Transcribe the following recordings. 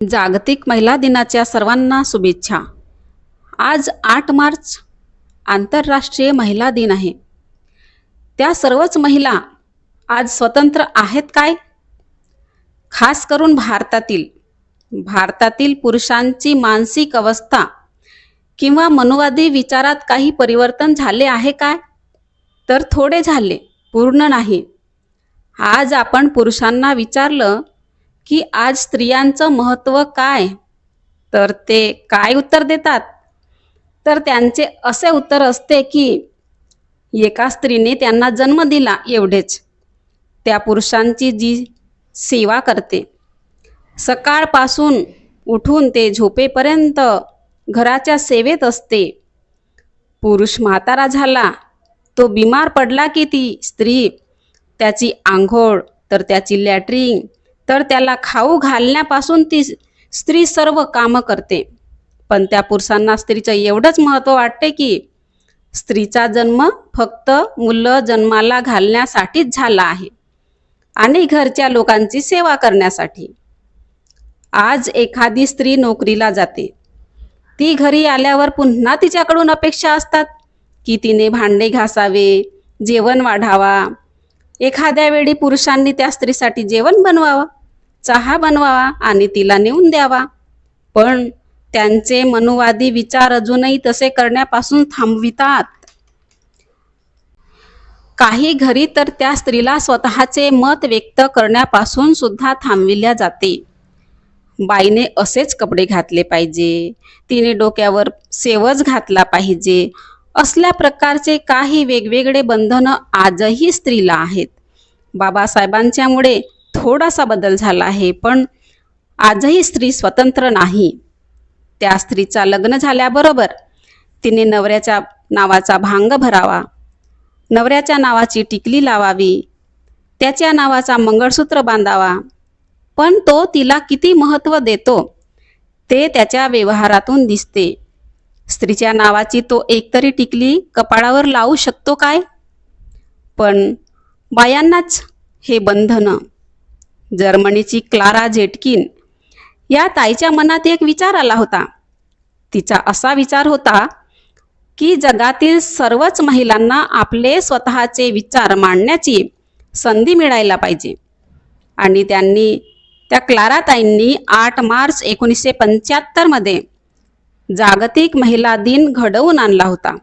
जागतिक महिला दिनाच्या सर्वांना शुभेच्छा. आज आठ मार्च आंतरराष्ट्रीय महिला दिन आहे. त्या सर्वच महिला आज स्वतंत्र आहेत काय? खास करून भारतातील. भारतातील पुरुषांची मानसिक अवस्था किंवा मनुवादी विचारात काही परिवर्तन झाले आहे काय? तर थोडे झाले पूर्ण नाही. आज आपण पुरुषांना विचारलं की आज स्त्रियांचं महत्त्व काय? तर ते काय उत्तर देतात? तर त्यांचे असे उत्तर असते की एका स्त्रीने त्यांना जन्म दिला एवढेच. त्या पुरुषांची जी सेवा करते. सकाळपासून उठून ते झोपेपर्यंत घराच्या सेवेत असते. पुरुष म्हातारा झाला तो बिमार पडला की ती स्त्री त्याची आंघोळ तर त्याची लॅटरिंग तर त्याला खाऊ घालण्यापासून ती स्त्री सर्व कामं करते. पण त्या पुरुषांना स्त्रीचं एवढंच महत्त्व वाटते की स्त्रीचा जन्म फक्त मुलं जन्माला घालण्यासाठीच झाला आहे आणि घरच्या लोकांची सेवा करण्यासाठी. आज एखादी स्त्री नोकरीला जाते. ती घरी आल्यावर पुन्हा तिच्याकडून अपेक्षा असतात की तिने भांडे घासावे जेवण वाढावा. एखाद्या वेळी पुरुषांनी त्या स्त्रीसाठी जेवण बनवावं. चहा बनवावा आणि तिला नेऊन द्यावा. पण त्यांचे मनुवादी विचार अजूनही तसे करण्यापासून थांबवितात. काही घरी तर त्या स्त्रीला स्वतःचे मत व्यक्त करण्यापासून सुद्धा थांबविल्या जाते. बाईने असेच कपडे घातले पाहिजे. तिने डोक्यावर सेवज घातला पाहिजे. असल्या प्रकारचे काही वेगवेगळे बंधनं आजही स्त्रीला आहेत. बाबासाहेबांच्यामुळे थोडासा बदल झाला आहे पण आजही स्त्री स्वतंत्र नाही. त्या स्त्रीचा लग्न झाल्याबरोबर तिने नवऱ्याच्या नावाचा भांग भरावा नवऱ्याच्या नावाची टिकली लावावी त्याच्या नावाचा मंगळसूत्र बांधावा पण तो तिला किती महत्त्व देतो ते त्याच्या व्यवहारातून दिसते. स्त्रीच्या नावाची तो एकतरी टिकली कपाळावर लावू शकतो काय? पण बायांनाच हे बंधनं जर्मनीची क्लारा झेटकिन. या ताईच्या मनात एक विचार आला होता. तिचा असा विचार होता की जगातील सर्वच महिलांना आपले स्वतःचे विचार मांडण्याची संधी मिळायला पाहिजे. आणि त्यांनी त्या क्लारा ताईंनी आठ मार्च एकोणीसशे पंच्याहत्तरमध्ये जागतिक महिला दिन घडवून आणला होता.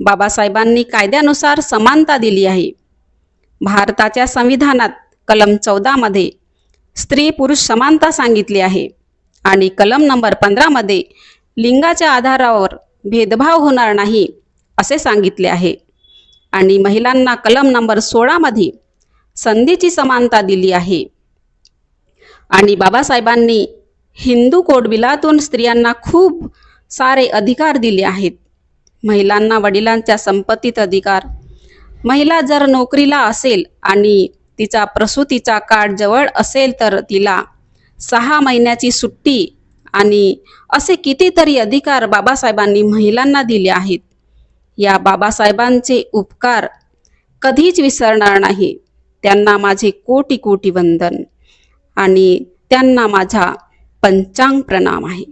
बाबासाहेबांनी कायद्यानुसार समानता दिली आहे. भारताच्या संविधानात कलम चौदामध्ये स्त्री पुरुष समानता सांगितली आहे. आणि कलम नंबर पंधरामध्ये लिंगाच्या आधारावर भेदभाव होणार नाही असे सांगितले आहे. आणि महिलांना कलम नंबर सोळामध्ये संधीची समानता दिली आहे. आणि बाबासाहेबांनी हिंदू कोडबिलातून स्त्रियांना खूप सारे अधिकार दिले आहेत. महिलांना वडिलांच्या संपत्तीत अधिकार महिला जर नोकरीला असेल आणि तिचा प्रसूतीचा काळ जवळ असेल तर तिला सहा महिन्याची सुट्टी आणि असे कितीतरी अधिकार बाबासाहेबांनी महिलांना दिले आहेत. या बाबासाहेबांचे उपकार कधीच विसरणार नाही. त्यांना माझे कोटी कोटी वंदन आणि त्यांना माझा पंचांग प्रणाम आहे.